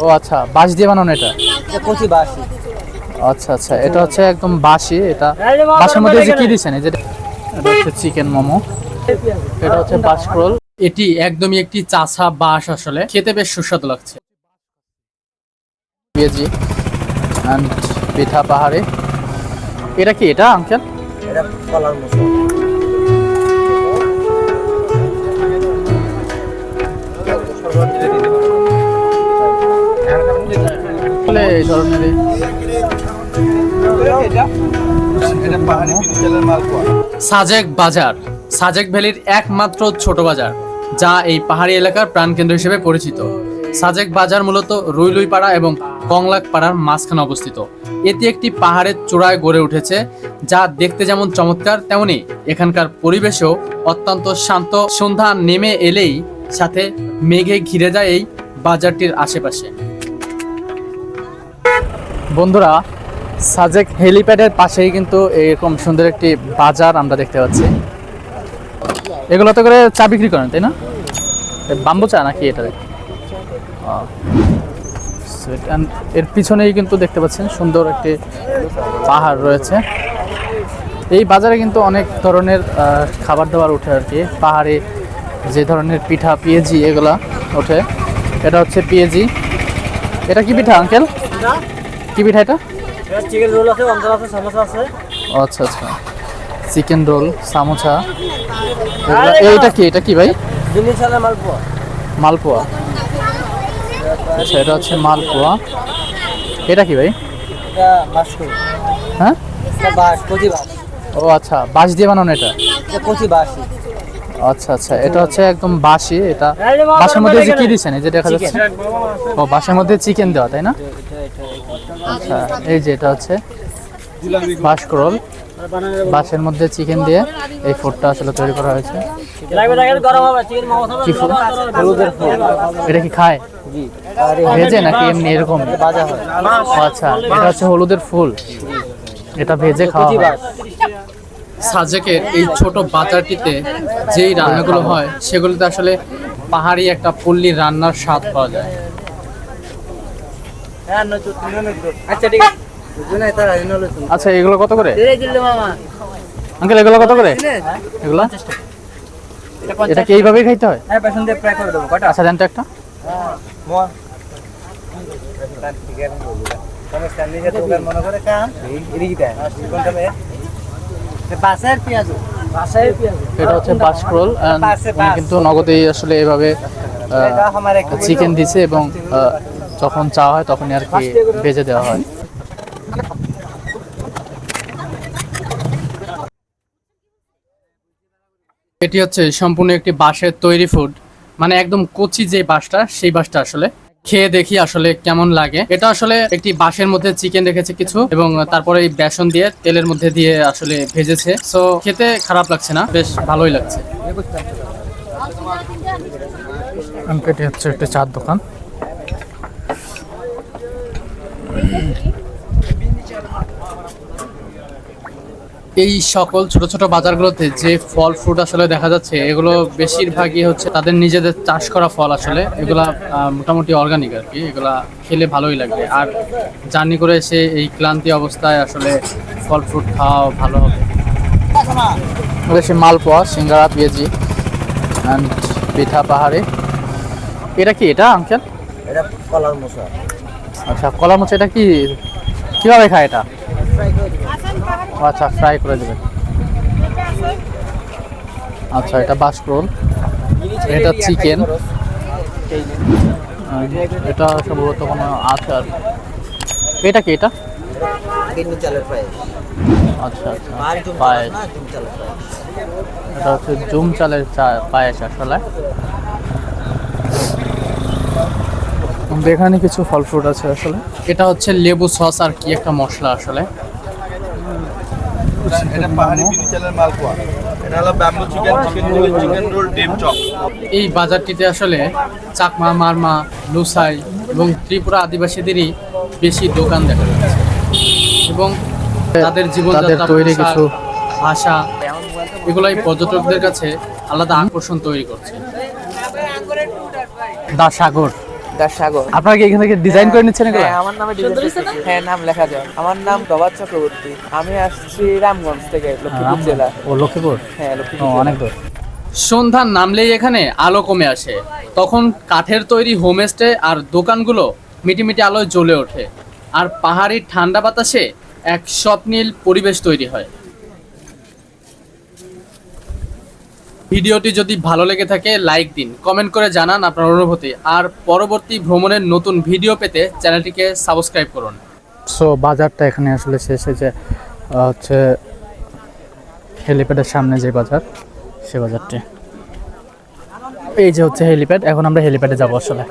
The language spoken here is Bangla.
ও আচ্ছা বাঁশ দিয়ে বানানো এটা? কচি বাসি আচ্ছা আচ্ছা এটা হচ্ছে একদম বাসি এটা বাসের মধ্যে যে কি দিচ্ছেন? এই যে এটা হচ্ছে চিকেন মোমো এটা হচ্ছে বাসকরোল এটি একদমই একটি চাষা বাঁশ আসলে খেতে বেশ সুস্বাদু লাগছে। পেঁয়াজি অ্যান্ড পিঠা পাহাড়ে। এটা কি এটা আঙ্কেল এটা কলার মশলা। আসলে এই ধরনেরই সাজেক বাজার। সাজেক ভ্যালির একমাত্র ছোট বাজার যা এই পাহাড়ি এলাকার প্রাণকেন্দ্র হিসেবে পরিচিত। সাজেক বাজার মূলত রুইলুই পাড়া এবং কংলাক পাড়ার মাঝখানে অবস্থিত। এটি একটি পাহাড়ের চূড়ায় গড়ে উঠেছে যা দেখতে যেমন চমৎকার তেমনি এখানকার পরিবেশও অত্যন্ত শান্ত। সন্ধ্যা নেমে এলেই সাথে মেঘে ঘিরে যায় এই বাজারটির আশেপাশে। বন্ধুরা, সাজেক হেলিপ্যাডের পাশেই কিন্তু এরকম সুন্দর একটি বাজার আমরা দেখতে পাচ্ছি। এগুলোতে করে চা বিক্রি করেন, তাই না? বাম্বু চা নাকি এটা। এর পিছনেই কিন্তু দেখতে পাচ্ছেন সুন্দর একটি পাহাড় রয়েছে। এই বাজারে কিন্তু অনেক ধরনের খাবার দাবার ওঠে আর কি। পাহাড়ে যে ধরনের পিঠা, পিএজি এগুলা ওঠে। এটা হচ্ছে পিএজি। এটা কি পিঠা, আঙ্কেল? কি পিঠা এটা? চিকেন রোল আছে অন্তর আছে সমোসা আছে। আচ্ছা আচ্ছা। চিকেন রোল সামোসা এইটা কি এটা কি ভাই? মালপোয়া। মালপোয়া। আচ্ছা এটা হচ্ছে মালপোয়া। এটা কি ভাই? হ্যাঁ? ও আচ্ছা বাঁশ দিয়ে বানানো এটা? এটা কচি বাসি আচ্ছা আচ্ছা এটা হচ্ছে একদম বাসি এটা বাসের মধ্যে যে কি দিচ্ছেন এই যে দেখা যাচ্ছে? ও বাসের মধ্যে চিকেন দেওয়া তাই না? আচ্ছা এই যে এটা হচ্ছে বাসকরোল বাসের মধ্যে চিকেন দিয়ে এই ফুডটা আসলে তৈরি করা হয়েছে। এটা কি খায়? জি। আর এই ভেজে নাকি এমনি এরকম? হয়। আচ্ছা এটা হচ্ছে হলুদের ফুল। এটা ভেজে খাওয়া হয়। সাজেকের এই ছোট বাজারটিতে যেই রান্নাগুলো হয় সেগুলোতে আসলে পাহাড়ি একটা পল্লীর রান্নার স্বাদ পাওয়া যায়। আচ্ছা ঠিক আছে। আচ্ছা এগুলো কত করে? আঙ্কেল এগুলো কত করে? এগুলো? এটা কি এইভাবেই খাইতে হয়? হ্যাঁ পেছন দিয়ে ফ্রাই করে দেবো কটা আচ্ছা দেন তো একটা। মনে এটা হচ্ছে বাসকরোল। কিন্তু নগদেই আসলে এভাবে চিকেন দিছে এবং যখন চা হয় তখনই আর কি ভেজে দেওয়া হয়। এটি হচ্ছে সম্পূর্ণ একটি বাঁশের তৈরি ফুড মানে একদম কচি যে বাঁশটা সেই বাঁশটা আসলে। খেয়ে দেখি আসলে কেমন লাগে। এটা আসলে একটি বাঁশের মধ্যে চিকেন রেখেছে কিছু এবং তারপরে এই বেসন দিয়ে তেলের মধ্যে দিয়ে আসলে ভেজেছে। সো খেতে খারাপ লাগছে না বেশ ভালোই লাগছে। এটি হচ্ছে একটি চার দোকান। এই সকল ছোট ছোট বাজারগুলোতে যে ফল ফ্রুট আসলে দেখা যাচ্ছে, এগুলো বেশিরভাগই হচ্ছে তাদের নিজেদের চাষ করা ফল আসলে। এগুলা মোটামুটি অর্গানিক আর কি, এগুলা খেলে ভালোই লাগবে আর জার্নি করে এসে এই ক্লান্তি অবস্থায় আসলে ফল ফ্রুট খাওয়া ভালো হবে। বেশি মালপোয়া, সিঙ্গারা, পেঁয়াজি পিঠা পাহাড়ি। এটা কি এটা, আঙ্কেল? এটা কলার মশলা। আচ্ছা কলা মোচা এটা কি? কীভাবে খায় এটা? আচ্ছা ফ্রাই করে দেবেন আচ্ছা এটা বাসকরোল। এটা চিকেন এটা সম্ভবত কোনো আচার। এটা কি এটা? আচ্ছা আচ্ছা পায়েস। এটা হচ্ছে জুম চালের পায়েস আসলে। এখানে কিছু ফল ফ্রুট আছে আসলে। এটা হচ্ছে লেবু সস আর কি একটা মশলা আসলে। এটা পাহাড়ি বিনি মালপোয়া। এটা হলো bamboo chicken chicken roll chicken roll ডিম চপ। এই বাজারটিতে আসলে চাকমা মারমা লুসাই এবং ত্রিপুরা আদিবাসীদেরই বেশি দোকান দেখা যাচ্ছে। এবং তাদের জীবন তৈরি কিছু ভাষা এগুলাই পর্যটকদের কাছে আলাদা আকর্ষণ তৈরি করছে। দা সাগর দাস সাগর। আপনারা কি এখান থেকে ডিজাইন করে নিচ্ছেন এগুলো? হ্যাঁ আমার নামে। হ্যাঁ নাম লেখা যায়। আমার নাম প্রভাত চক্রবর্তী। আমি আসছি রামগঞ্জ থেকে লক্ষ্মীপুর জেলা। ও লক্ষ্মীপুর? হ্যাঁ ও লক্ষ্মীপুর অনেক দূর। সন্ধ্যার নামলেই এখানে আলো কমে আসে। তখন কাঠের তৈরি হোমস্টে আর দোকানগুলো মিটিমিটি আলোয় জ্বলে ওঠে। আর পাহাড়ি ঠান্ডা বাতাসে এক স্বপ্নীল পরিবেশ তৈরি হয়। ভিডিওটি যদি ভালো লেগে থাকে লাইক দিন। কমেন্ট করে জানান আপনার অনুভূতি। আর পরবর্তী ভ্রমণের নতুন ভিডিও পেতে চ্যানেলটিকে সাবস্ক্রাইব করুন। সো বাজারটা এখানে আসলে শেষ হয়েছে হচ্ছে হেলিপ্যাডের সামনে যে বাজার, সে বাজারটি। এই যে হচ্ছে হেলিপ্যাড এখন আমরা হেলিপ্যাডে যাব আসলে।